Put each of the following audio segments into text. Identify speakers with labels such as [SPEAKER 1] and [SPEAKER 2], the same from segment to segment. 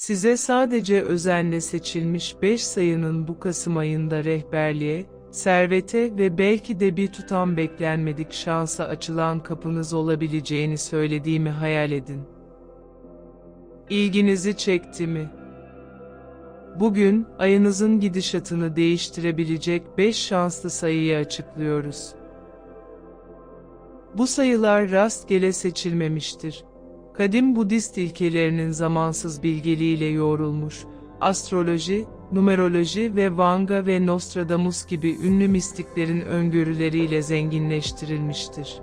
[SPEAKER 1] Size sadece özenle seçilmiş 5 sayının bu Kasım ayında rehberliğe, servete ve belki de bir tutam beklenmedik şansa açılan kapınız olabileceğini söylediğimi hayal edin. İlginizi çekti mi? Bugün ayınızın gidişatını değiştirebilecek 5 şanslı sayıyı açıklıyoruz. Bu sayılar rastgele seçilmemiştir. Kadim Budist ilkelerinin zamansız bilgeliğiyle yoğrulmuş, astroloji, numeroloji ve Vanga ve Nostradamus gibi ünlü mistiklerin öngörüleriyle zenginleştirilmiştir.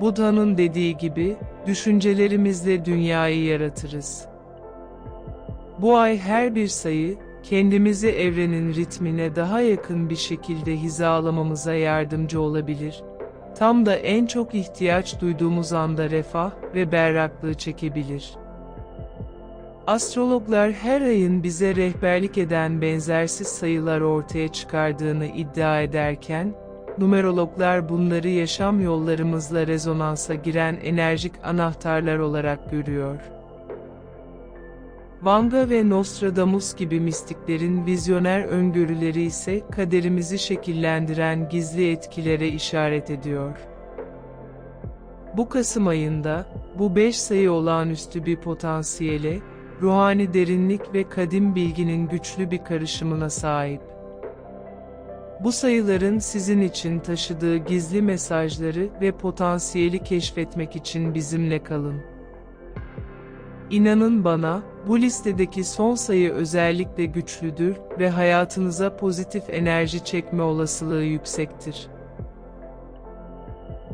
[SPEAKER 1] Budha'nın dediği gibi, düşüncelerimizle dünyayı yaratırız. Bu ay her bir sayı, kendimizi evrenin ritmine daha yakın bir şekilde hizalamamıza yardımcı olabilir. Tam da en çok ihtiyaç duyduğumuz anda refah ve berraklığı çekebilir. Astrologlar her ayın bize rehberlik eden benzersiz sayılar ortaya çıkardığını iddia ederken, numerologlar bunları yaşam yollarımızla rezonansa giren enerjik anahtarlar olarak görüyor. Vanga ve Nostradamus gibi mistiklerin vizyoner öngörüleri ise kaderimizi şekillendiren gizli etkilere işaret ediyor. Bu Kasım ayında, bu beş sayı olağanüstü bir potansiyele, ruhani derinlik ve kadim bilginin güçlü bir karışımına sahip. Bu sayıların sizin için taşıdığı gizli mesajları ve potansiyeli keşfetmek için bizimle kalın. İnanın bana, bu listedeki son sayı özellikle güçlüdür ve hayatınıza pozitif enerji çekme olasılığı yüksektir.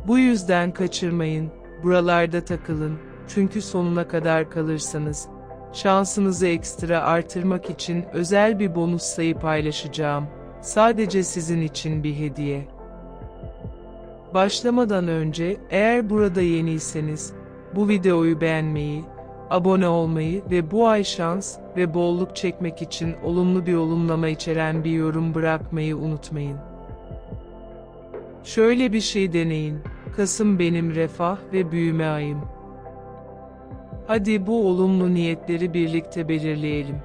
[SPEAKER 1] Bu yüzden kaçırmayın, buralarda takılın, çünkü sonuna kadar kalırsanız, şansınızı ekstra artırmak için özel bir bonus sayı paylaşacağım. Sadece sizin için bir hediye. Başlamadan önce, eğer burada yeniyseniz, bu videoyu beğenmeyi, abone olmayı ve bu ay şans ve bolluk çekmek için olumlu bir olumlama içeren bir yorum bırakmayı unutmayın. Şöyle bir şey deneyin. Kasım benim refah ve büyüme ayım. Hadi bu olumlu niyetleri birlikte belirleyelim.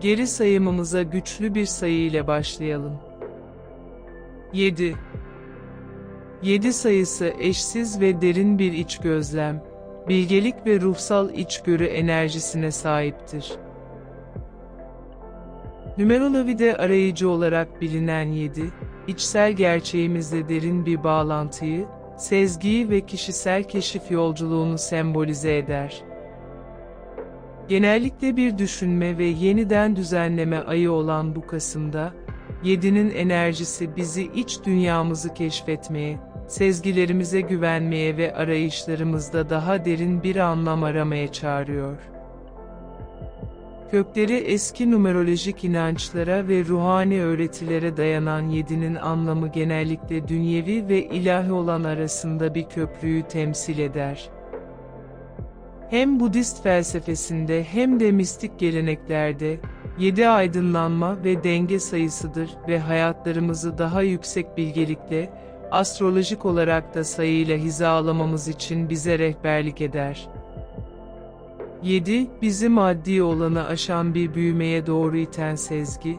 [SPEAKER 1] Geri sayımımıza güçlü bir sayı ile başlayalım. 7 7 sayısı eşsiz ve derin bir iç gözlem, bilgelik ve ruhsal içgörü enerjisine sahiptir. Numerolojide arayıcı olarak bilinen 7, içsel gerçeğimizle derin bir bağlantıyı, sezgiyi ve kişisel keşif yolculuğunu sembolize eder. Genellikle bir düşünme ve yeniden düzenleme ayı olan bu Kasım'da, 7'nin enerjisi bizi iç dünyamızı keşfetmeye, sezgilerimize güvenmeye ve arayışlarımızda daha derin bir anlam aramaya çağırıyor. Kökleri eski numerolojik inançlara ve ruhani öğretilere dayanan yedinin anlamı genellikle dünyevi ve ilahi olan arasında bir köprüyü temsil eder. Hem Budist felsefesinde hem de mistik geleneklerde, yedi aydınlanma ve denge sayısıdır ve hayatlarımızı daha yüksek bilgelikle, astrolojik olarak da sayıyla hizalamamız için bize rehberlik eder. 7. Bizi maddi olanı aşan bir büyümeye doğru iten sezgi,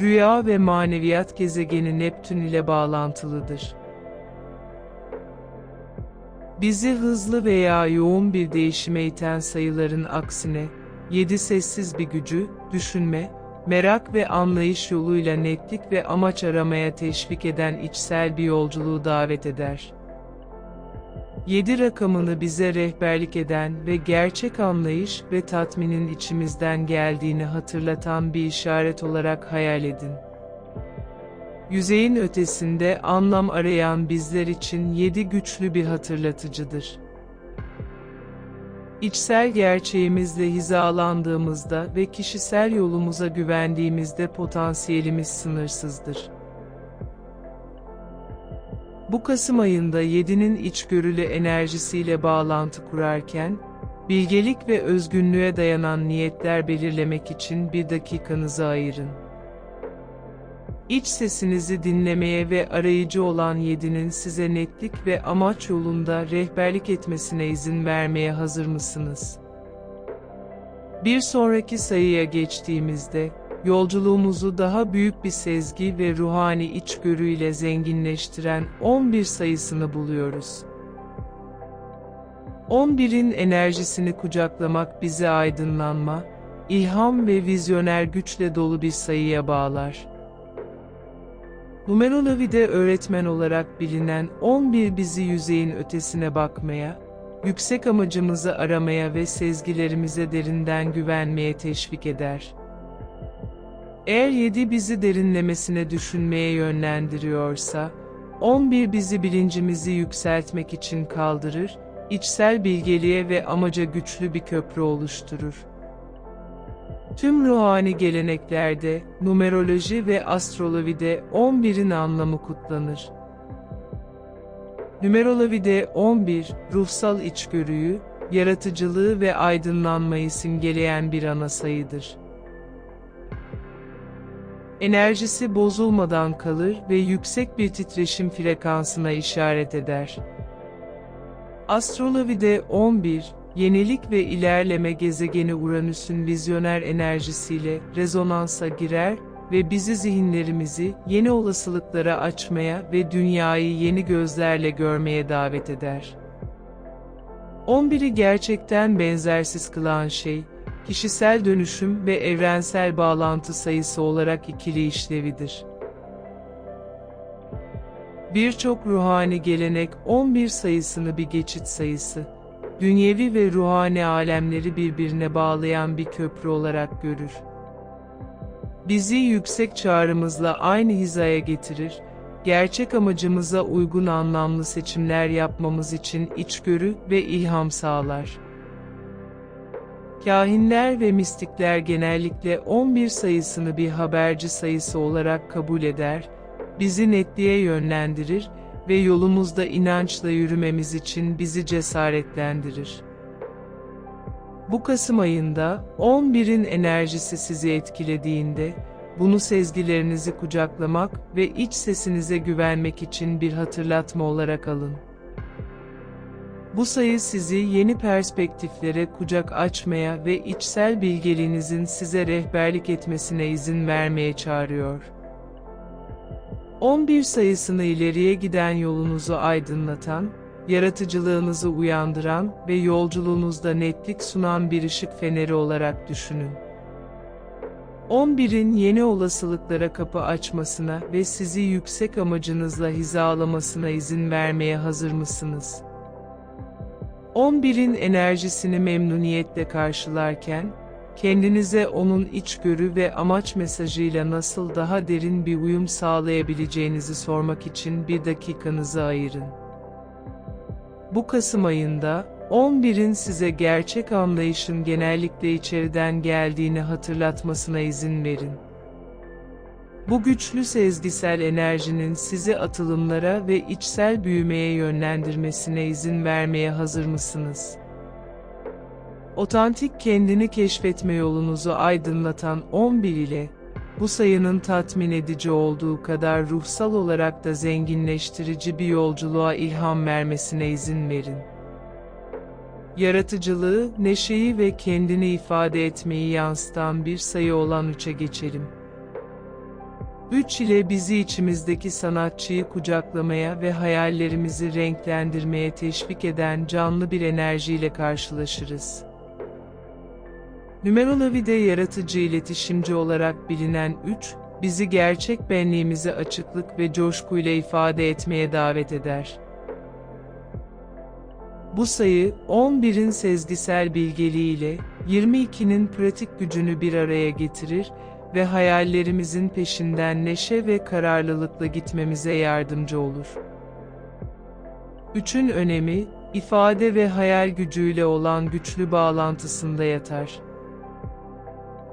[SPEAKER 1] rüya ve maneviyat gezegeni Neptün ile bağlantılıdır. Bizi hızlı veya yoğun bir değişime iten sayıların aksine, 7 sessiz bir gücü, düşünme, merak ve anlayış yoluyla netlik ve amaç aramaya teşvik eden içsel bir yolculuğu davet eder. 7 rakamını bize rehberlik eden ve gerçek anlayış ve tatminin içimizden geldiğini hatırlatan bir işaret olarak hayal edin. Yüzeyin ötesinde anlam arayan bizler için 7 güçlü bir hatırlatıcıdır. İçsel gerçeğimizle hizalandığımızda ve kişisel yolumuza güvendiğimizde potansiyelimiz sınırsızdır. Bu Kasım ayında 7'nin içgörülü enerjisiyle bağlantı kurarken, bilgelik ve özgünlüğe dayanan niyetler belirlemek için bir dakikanızı ayırın. İç sesinizi dinlemeye ve arayıcı olan yedinin size netlik ve amaç yolunda rehberlik etmesine izin vermeye hazır mısınız? Bir sonraki sayıya geçtiğimizde, yolculuğumuzu daha büyük bir sezgi ve ruhani içgörüyle zenginleştiren 11 sayısını buluyoruz. 11'in enerjisini kucaklamak bizi aydınlanma, ilham ve vizyoner güçle dolu bir sayıya bağlar. Numerolojide öğretmen olarak bilinen 11 bizi yüzeyin ötesine bakmaya, yüksek amacımızı aramaya ve sezgilerimize derinden güvenmeye teşvik eder. Eğer 7 bizi derinlemesine düşünmeye yönlendiriyorsa, 11 bizi bilincimizi yükseltmek için kaldırır, içsel bilgeliğe ve amaca güçlü bir köprü oluşturur. Tüm ruhani geleneklerde, numeroloji ve astrolojide 11'in anlamı kutlanır. Numerolojide 11, ruhsal içgörüyü, yaratıcılığı ve aydınlanmayı simgeleyen bir ana sayıdır. Enerjisi bozulmadan kalır ve yüksek bir titreşim frekansına işaret eder. Astrolojide 11, yenilik ve ilerleme gezegeni Uranüs'ün vizyoner enerjisiyle rezonansa girer ve bizi zihinlerimizi yeni olasılıklara açmaya ve dünyayı yeni gözlerle görmeye davet eder. 11'i gerçekten benzersiz kılan şey, kişisel dönüşüm ve evrensel bağlantı sayısı olarak ikili işlevidir. Birçok ruhani gelenek 11 sayısını bir geçit sayısı, dünyevi ve ruhani alemleri birbirine bağlayan bir köprü olarak görür. Bizi yüksek çağrımızla aynı hizaya getirir, gerçek amacımıza uygun anlamlı seçimler yapmamız için içgörü ve ilham sağlar. Kahinler ve mistikler genellikle 11 sayısını bir haberci sayısı olarak kabul eder, bizi netliğe yönlendirir ve yolumuzda inançla yürümemiz için bizi cesaretlendirir. Bu Kasım ayında 11'in enerjisi sizi etkilediğinde, bunu sezgilerinizi kucaklamak ve iç sesinize güvenmek için bir hatırlatma olarak alın. Bu sayı sizi yeni perspektiflere kucak açmaya ve içsel bilgeliğinizin size rehberlik etmesine izin vermeye çağırıyor. 11 sayısını ileriye giden yolunuzu aydınlatan, yaratıcılığınızı uyandıran ve yolculuğunuzda netlik sunan bir ışık feneri olarak düşünün. 11'in yeni olasılıklara kapı açmasına ve sizi yüksek amacınızla hizalamasına izin vermeye hazır mısınız? 11'in enerjisini memnuniyetle karşılarken, kendinize onun içgörü ve amaç mesajıyla nasıl daha derin bir uyum sağlayabileceğinizi sormak için bir dakikanızı ayırın. Bu Kasım ayında, 11'in size gerçek anlayışın genellikle içeriden geldiğini hatırlatmasına izin verin. Bu güçlü sezgisel enerjinin sizi atılımlara ve içsel büyümeye yönlendirmesine izin vermeye hazır mısınız? Otantik kendini keşfetme yolunuzu aydınlatan 11 ile, bu sayının tatmin edici olduğu kadar ruhsal olarak da zenginleştirici bir yolculuğa ilham vermesine izin verin. Yaratıcılığı, neşeyi ve kendini ifade etmeyi yansıtan bir sayı olan 3'e geçelim. 3 ile bizi içimizdeki sanatçıyı kucaklamaya ve hayallerimizi renklendirmeye teşvik eden canlı bir enerjiyle karşılaşırız. Numerolojide yaratıcı iletişimci olarak bilinen 3, bizi gerçek benliğimizi açıklık ve coşkuyla ifade etmeye davet eder. Bu sayı, 11'in sezgisel bilgeliğiyle, 22'nin pratik gücünü bir araya getirir ve hayallerimizin peşinden neşe ve kararlılıkla gitmemize yardımcı olur. Üçün önemi, ifade ve hayal gücüyle olan güçlü bağlantısında yatar.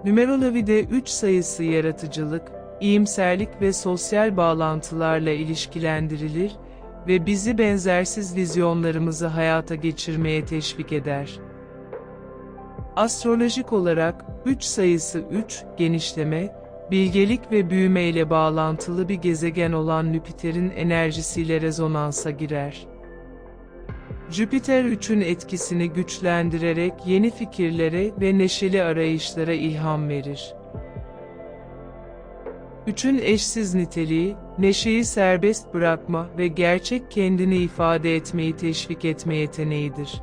[SPEAKER 1] Numerolojide 3 sayısı yaratıcılık, iyimserlik ve sosyal bağlantılarla ilişkilendirilir ve bizi benzersiz vizyonlarımızı hayata geçirmeye teşvik eder. Astrolojik olarak 3 sayısı 3, genişleme, bilgelik ve büyüme ile bağlantılı bir gezegen olan Jüpiter'in enerjisiyle rezonansa girer. Jüpiter 3'ün etkisini güçlendirerek yeni fikirlere ve neşeli arayışlara ilham verir. Üçün eşsiz niteliği, neşeyi serbest bırakma ve gerçek kendini ifade etmeyi teşvik etme yeteneğidir.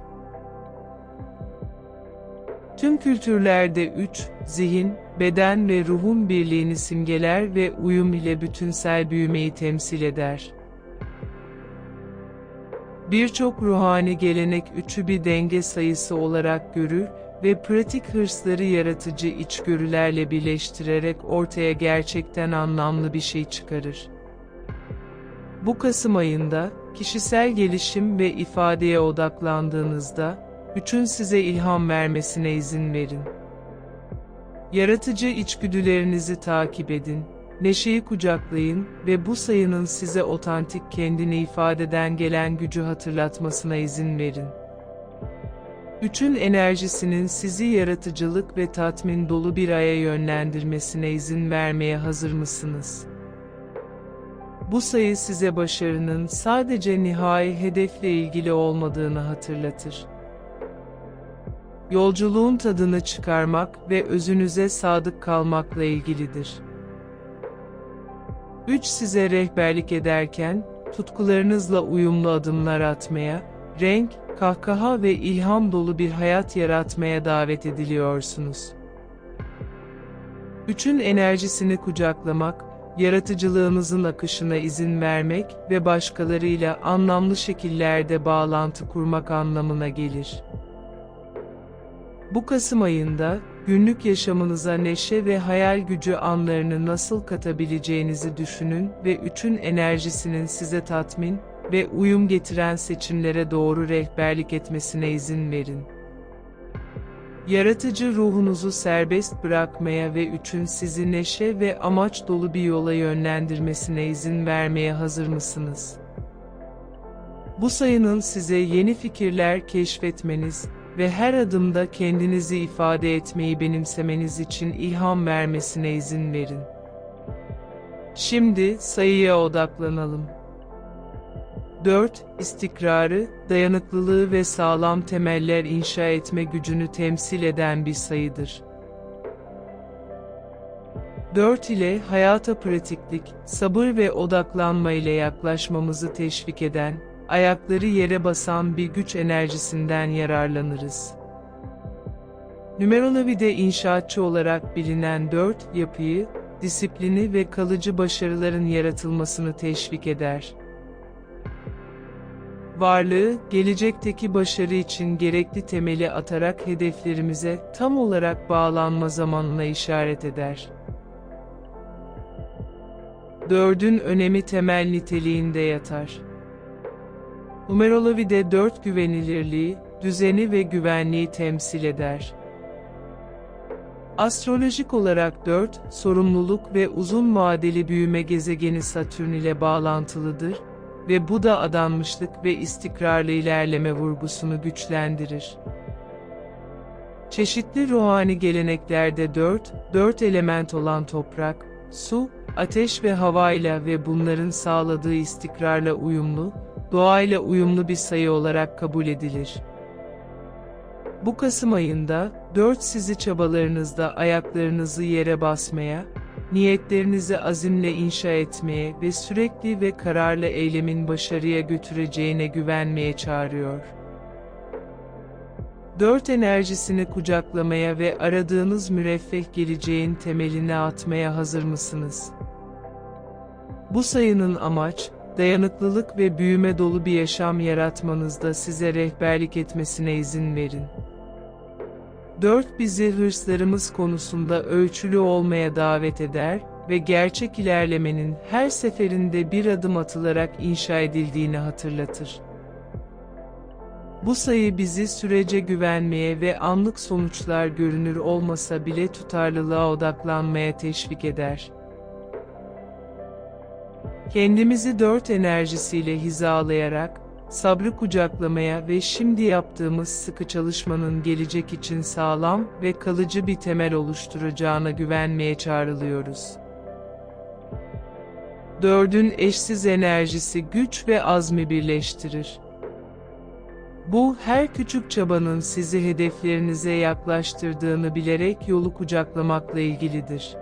[SPEAKER 1] Tüm kültürlerde üç, zihin, beden ve ruhun birliğini simgeler ve uyum ile bütünsel büyümeyi temsil eder. Birçok ruhani gelenek üçü bir denge sayısı olarak görür ve pratik hırsları yaratıcı içgörülerle birleştirerek ortaya gerçekten anlamlı bir şey çıkarır. Bu Kasım ayında, kişisel gelişim ve ifadeye odaklandığınızda, üçün size ilham vermesine izin verin. Yaratıcı içgüdülerinizi takip edin, neşeyi kucaklayın ve bu sayının size otantik kendini ifadeden gelen gücü hatırlatmasına izin verin. Üçün enerjisinin sizi yaratıcılık ve tatmin dolu bir aya yönlendirmesine izin vermeye hazır mısınız? Bu sayı size başarının sadece nihai hedefle ilgili olmadığını hatırlatır. Yolculuğun tadını çıkarmak ve özünüze sadık kalmakla ilgilidir. 3 size rehberlik ederken, tutkularınızla uyumlu adımlar atmaya, renk, kahkaha ve ilham dolu bir hayat yaratmaya davet ediliyorsunuz. Üçün enerjisini kucaklamak, yaratıcılığınızın akışına izin vermek ve başkalarıyla anlamlı şekillerde bağlantı kurmak anlamına gelir. Bu Kasım ayında, günlük yaşamınıza neşe ve hayal gücü anlarını nasıl katabileceğinizi düşünün ve üçün enerjisinin size tatmin ve uyum getiren seçimlere doğru rehberlik etmesine izin verin. Yaratıcı ruhunuzu serbest bırakmaya ve üçün sizi neşe ve amaç dolu bir yola yönlendirmesine izin vermeye hazır mısınız? Bu sayının size yeni fikirler keşfetmeniz, ve her adımda kendinizi ifade etmeyi benimsemeniz için ilham vermesine izin verin. Şimdi sayıya odaklanalım. 4. İstikrarı, dayanıklılığı ve sağlam temeller inşa etme gücünü temsil eden bir sayıdır. 4 ile hayata pratiklik, sabır ve odaklanma ile yaklaşmamızı teşvik eden, ayakları yere basan bir güç enerjisinden yararlanırız. Numerolojide inşaatçı olarak bilinen dört yapıyı, disiplini ve kalıcı başarıların yaratılmasını teşvik eder. Varlığı, gelecekteki başarı için gerekli temeli atarak hedeflerimize tam olarak bağlanma zamanına işaret eder. Dördün önemi temel niteliğinde yatar. Numerolojide dört güvenilirliği, düzeni ve güvenliği temsil eder. Astrolojik olarak dört, sorumluluk ve uzun vadeli büyüme gezegeni Satürn ile bağlantılıdır ve bu da adanmışlık ve istikrarlı ilerleme vurgusunu güçlendirir. Çeşitli ruhani geleneklerde dört, dört element olan toprak, su, ateş ve hava ile ve bunların sağladığı istikrarla uyumlu, doğayla uyumlu bir sayı olarak kabul edilir. Bu Kasım ayında, 4 sizi çabalarınızda ayaklarınızı yere basmaya, niyetlerinizi azimle inşa etmeye ve sürekli ve kararlı eylemin başarıya götüreceğine güvenmeye çağırıyor. 4 enerjisini kucaklamaya ve aradığınız müreffeh geleceğin temelini atmaya hazır mısınız? Bu sayının amaç, dayanıklılık ve büyüme dolu bir yaşam yaratmanızda size rehberlik etmesine izin verin. 4. Bizi hırslarımız konusunda ölçülü olmaya davet eder ve gerçek ilerlemenin her seferinde bir adım atılarak inşa edildiğini hatırlatır. Bu sayı bizi sürece güvenmeye ve anlık sonuçlar görünür olmasa bile tutarlılığa odaklanmaya teşvik eder. Kendimizi dört enerjisiyle hizalayarak, sabrı kucaklamaya ve şimdi yaptığımız sıkı çalışmanın gelecek için sağlam ve kalıcı bir temel oluşturacağına güvenmeye çağrılıyoruz. Dördün eşsiz enerjisi güç ve azmi birleştirir. Bu, her küçük çabanın sizi hedeflerinize yaklaştırdığını bilerek yolu kucaklamakla ilgilidir.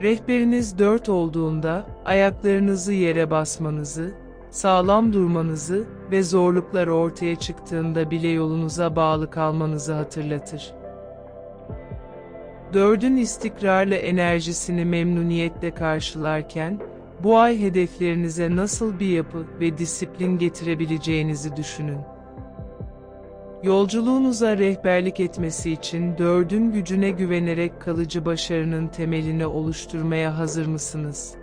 [SPEAKER 1] Rehberiniz 4 olduğunda, ayaklarınızı yere basmanızı, sağlam durmanızı ve zorluklar ortaya çıktığında bile yolunuza bağlı kalmanızı hatırlatır. Dördün istikrarlı enerjisini memnuniyetle karşılarken, bu ay hedeflerinize nasıl bir yapı ve disiplin getirebileceğinizi düşünün. Yolculuğunuza rehberlik etmesi için dördün gücüne güvenerek kalıcı başarının temelini oluşturmaya hazır mısınız?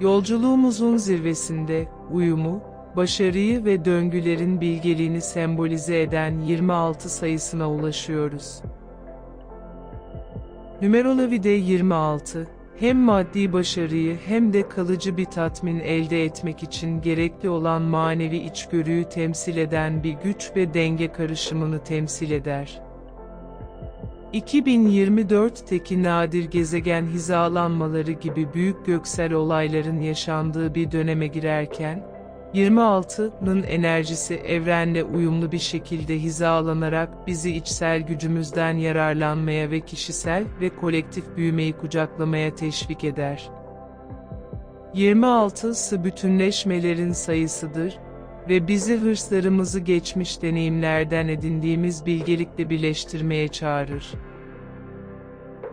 [SPEAKER 1] Yolculuğumuzun zirvesinde uyumu, başarıyı ve döngülerin bilgeliğini sembolize eden 26 sayısına ulaşıyoruz. Numerolojide 26, hem maddi başarıyı hem de kalıcı bir tatmin elde etmek için gerekli olan manevi içgörüyü temsil eden bir güç ve denge karışımını temsil eder. 2024'teki nadir gezegen hizalanmaları gibi büyük göksel olayların yaşandığı bir döneme girerken, 26'nın enerjisi evrenle uyumlu bir şekilde hizalanarak bizi içsel gücümüzden yararlanmaya ve kişisel ve kolektif büyümeyi kucaklamaya teşvik eder. 26'sı bütünleşmelerin sayısıdır ve bizi hırslarımızı geçmiş deneyimlerden edindiğimiz bilgelikle birleştirmeye çağırır.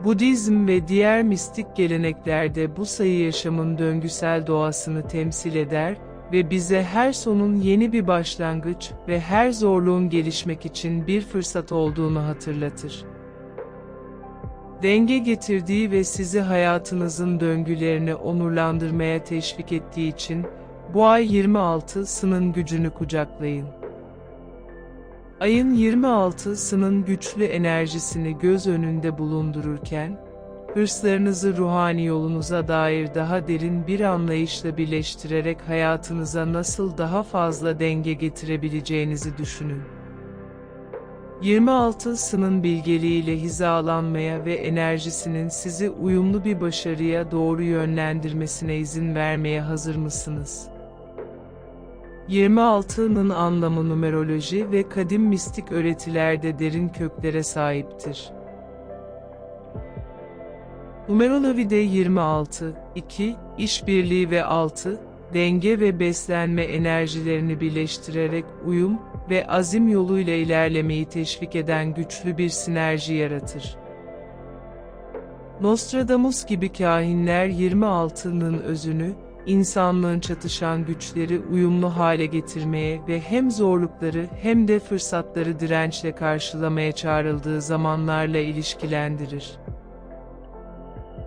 [SPEAKER 1] Budizm ve diğer mistik geleneklerde bu sayı yaşamın döngüsel doğasını temsil eder ve bize her sonun yeni bir başlangıç ve her zorluğun gelişmek için bir fırsat olduğunu hatırlatır. Denge getirdiği ve sizi hayatınızın döngülerini onurlandırmaya teşvik ettiği için bu ay 26 sının gücünü kucaklayın. Ayın 26 sının güçlü enerjisini göz önünde bulundururken, hırslarınızı ruhani yolunuza dair daha derin bir anlayışla birleştirerek hayatınıza nasıl daha fazla denge getirebileceğinizi düşünün. 26 sının bilgeliğiyle hizalanmaya ve enerjisinin sizi uyumlu bir başarıya doğru yönlendirmesine izin vermeye hazır mısınız? 26'nın anlamı numeroloji ve kadim mistik öğretilerde derin köklere sahiptir. Numerolojide 26, 2, işbirliği ve 6, denge ve beslenme enerjilerini birleştirerek uyum ve azim yoluyla ilerlemeyi teşvik eden güçlü bir sinerji yaratır. Nostradamus gibi kahinler 26'nın özünü, insanlığın çatışan güçleri uyumlu hale getirmeye ve hem zorlukları hem de fırsatları dirençle karşılamaya çağrıldığı zamanlarla ilişkilendirir.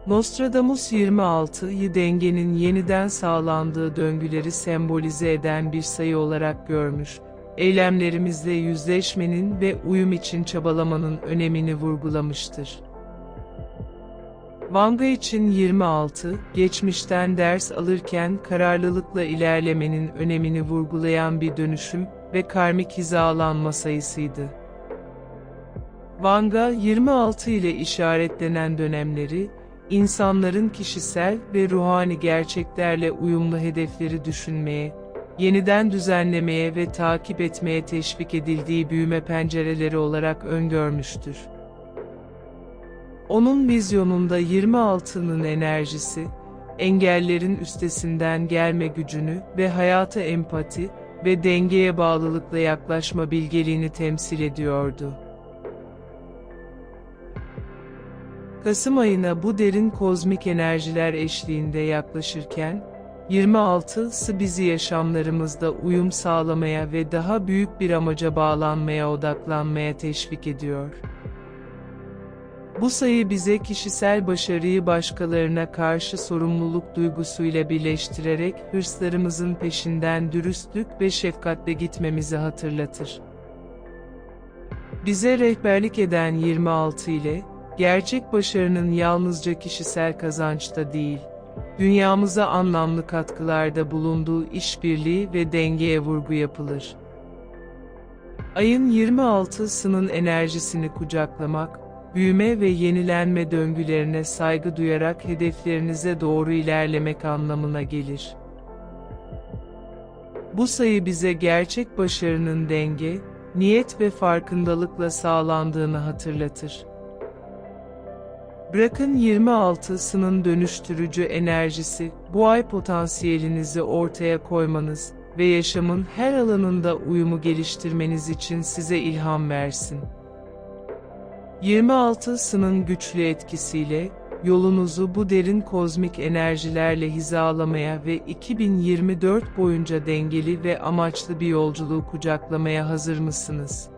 [SPEAKER 1] Nostradamus 26'yı dengenin yeniden sağlandığı döngüleri sembolize eden bir sayı olarak görmüş, eylemlerimizle yüzleşmenin ve uyum için çabalamanın önemini vurgulamıştır. Vanga için 26, geçmişten ders alırken kararlılıkla ilerlemenin önemini vurgulayan bir dönüşüm ve karmik hizalanma sayısıydı. Vanga 26 ile işaretlenen dönemleri, insanların kişisel ve ruhani gerçeklerle uyumlu hedefleri düşünmeye, yeniden düzenlemeye ve takip etmeye teşvik edildiği büyüme pencereleri olarak öngörmüştür. Onun vizyonunda 26'nın enerjisi, engellerin üstesinden gelme gücünü ve hayata empati ve dengeye bağlılıkla yaklaşma bilgeliğini temsil ediyordu. Kasım ayına bu derin kozmik enerjiler eşliğinde yaklaşırken, 26'sı bizi yaşamlarımızda uyum sağlamaya ve daha büyük bir amaca bağlanmaya odaklanmaya teşvik ediyor. Bu sayı bize kişisel başarıyı başkalarına karşı sorumluluk duygusuyla birleştirerek hırslarımızın peşinden dürüstlük ve şefkatle gitmemizi hatırlatır. Bize rehberlik eden 26 ile, gerçek başarının yalnızca kişisel kazançta değil, dünyamıza anlamlı katkılarda bulunduğu işbirliği ve dengeye vurgu yapılır. Ayın 26'sının enerjisini kucaklamak, büyüme ve yenilenme döngülerine saygı duyarak hedeflerinize doğru ilerlemek anlamına gelir. Bu sayı bize gerçek başarının denge, niyet ve farkındalıkla sağlandığını hatırlatır. Bırakın 26'sının dönüştürücü enerjisi, bu ay potansiyelinizi ortaya koymanız ve yaşamın her alanında uyumu geliştirmeniz için size ilham versin. 26'sının güçlü etkisiyle, yolunuzu bu derin kozmik enerjilerle hizalamaya ve 2024 boyunca dengeli ve amaçlı bir yolculuğu kucaklamaya hazır mısınız?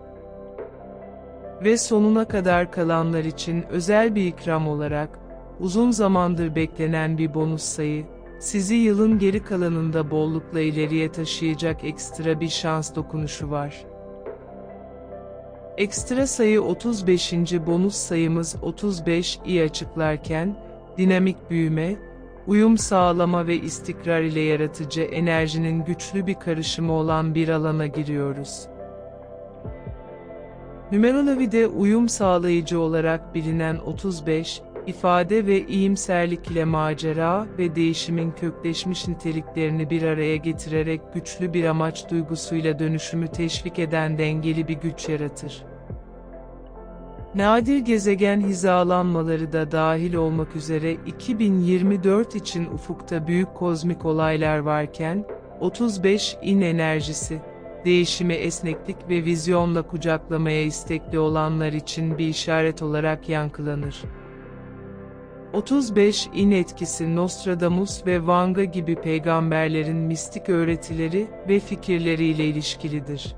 [SPEAKER 1] Ve sonuna kadar kalanlar için özel bir ikram olarak, uzun zamandır beklenen bir bonus sayı, sizi yılın geri kalanında bollukla ileriye taşıyacak ekstra bir şans dokunuşu var. Ekstra sayı 35. bonus sayımız 35'i açıklarken, dinamik büyüme, uyum sağlama ve istikrar ile yaratıcı enerjinin güçlü bir karışımı olan bir alana giriyoruz. Numerolojide uyum sağlayıcı olarak bilinen 35, ifade ve iyimserlik ile macera ve değişimin kökleşmiş niteliklerini bir araya getirerek güçlü bir amaç duygusuyla dönüşümü teşvik eden dengeli bir güç yaratır. Nadir gezegen hizalanmaları da dahil olmak üzere 2024 için ufukta büyük kozmik olaylar varken, 35 in enerjisi, değişimi esneklik ve vizyonla kucaklamaya istekli olanlar için bir işaret olarak yankılanır. 35 in etkisi Nostradamus ve Vanga gibi peygamberlerin mistik öğretileri ve fikirleriyle ilişkilidir.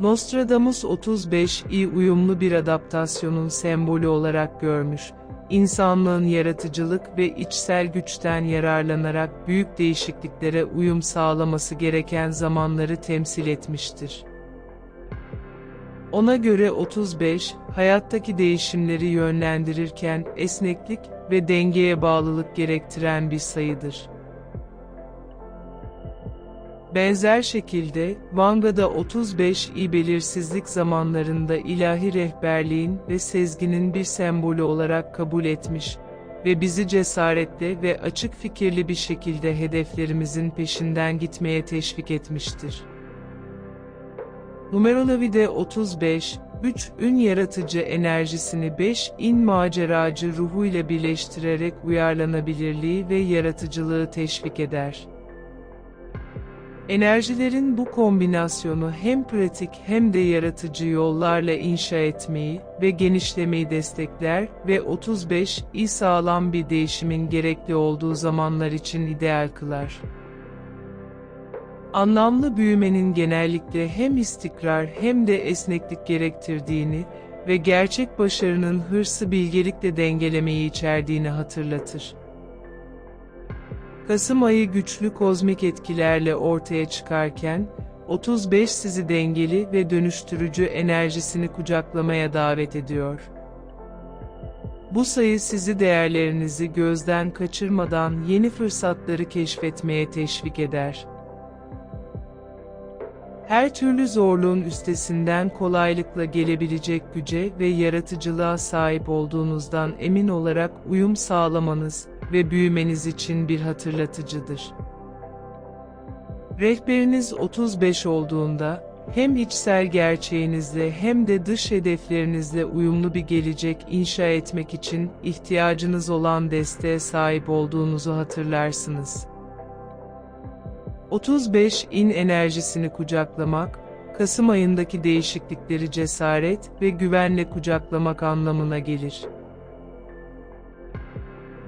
[SPEAKER 1] Nostradamus 35 iyi uyumlu bir adaptasyonun sembolü olarak görmüş, insanlığın yaratıcılık ve içsel güçten yararlanarak büyük değişikliklere uyum sağlaması gereken zamanları temsil etmiştir. Ona göre 35, hayattaki değişimleri yönlendirirken esneklik ve dengeye bağlılık gerektiren bir sayıdır. Benzer şekilde, Vanga'da 35i belirsizlik zamanlarında ilahi rehberliğin ve sezginin bir sembolü olarak kabul etmiş ve bizi cesaretle ve açık fikirli bir şekilde hedeflerimizin peşinden gitmeye teşvik etmiştir. Numerolojide 35, 3 ün yaratıcı enerjisini 5 in maceracı ruhuyla birleştirerek uyarlanabilirliği ve yaratıcılığı teşvik eder. Enerjilerin bu kombinasyonu hem pratik hem de yaratıcı yollarla inşa etmeyi ve genişlemeyi destekler ve 35 i sağlam bir değişimin gerekli olduğu zamanlar için ideal kılar. Anlamlı büyümenin genellikle hem istikrar hem de esneklik gerektirdiğini ve gerçek başarının hırsı bilgelikle dengelemeyi içerdiğini hatırlatır. Kasım ayı güçlü kozmik etkilerle ortaya çıkarken, 35 sizi dengeli ve dönüştürücü enerjisini kucaklamaya davet ediyor. Bu sayı sizi değerlerinizi gözden kaçırmadan yeni fırsatları keşfetmeye teşvik eder. Her türlü zorluğun üstesinden kolaylıkla gelebilecek güce ve yaratıcılığa sahip olduğunuzdan emin olarak uyum sağlamanız ve büyümeniz için bir hatırlatıcıdır. Rehberiniz 35 olduğunda, hem içsel gerçeğinizle hem de dış hedeflerinizle uyumlu bir gelecek inşa etmek için ihtiyacınız olan desteğe sahip olduğunuzu hatırlarsınız. 35 in enerjisini kucaklamak, Kasım ayındaki değişiklikleri cesaret ve güvenle kucaklamak anlamına gelir.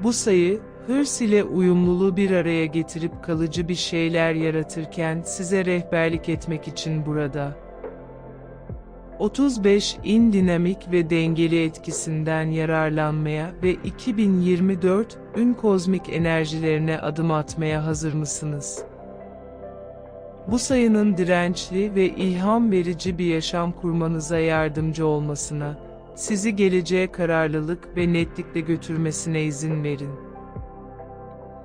[SPEAKER 1] Bu sayı, hırs ile uyumluluğu bir araya getirip kalıcı bir şeyler yaratırken size rehberlik etmek için burada. 35 in dinamik ve dengeli etkisinden yararlanmaya ve 2024 ün kozmik enerjilerine adım atmaya hazır mısınız? Bu sayının dirençli ve ilham verici bir yaşam kurmanıza yardımcı olmasına, sizi geleceğe kararlılık ve netlikle götürmesine izin verin.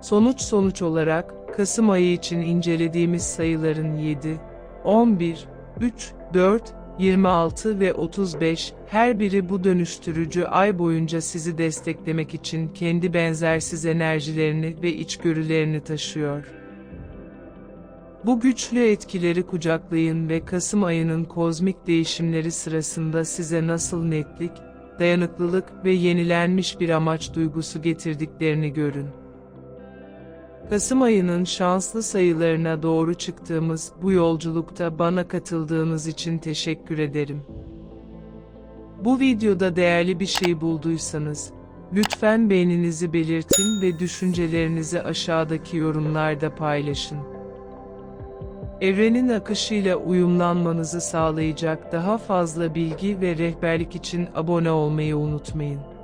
[SPEAKER 1] Sonuç sonuç olarak, Kasım ayı için incelediğimiz sayıların 7, 11, 3, 4, 26 ve 35, her biri bu dönüştürücü ay boyunca sizi desteklemek için kendi benzersiz enerjilerini ve içgörülerini taşıyor. Bu güçlü etkileri kucaklayın ve Kasım ayının kozmik değişimleri sırasında size nasıl netlik, dayanıklılık ve yenilenmiş bir amaç duygusu getirdiklerini görün. Kasım ayının şanslı sayılarına doğru çıktığımız bu yolculukta bana katıldığınız için teşekkür ederim. Bu videoda değerli bir şey bulduysanız, lütfen beğeninizi belirtin ve düşüncelerinizi aşağıdaki yorumlarda paylaşın. Evrenin akışıyla uyumlanmanızı sağlayacak daha fazla bilgi ve rehberlik için abone olmayı unutmayın.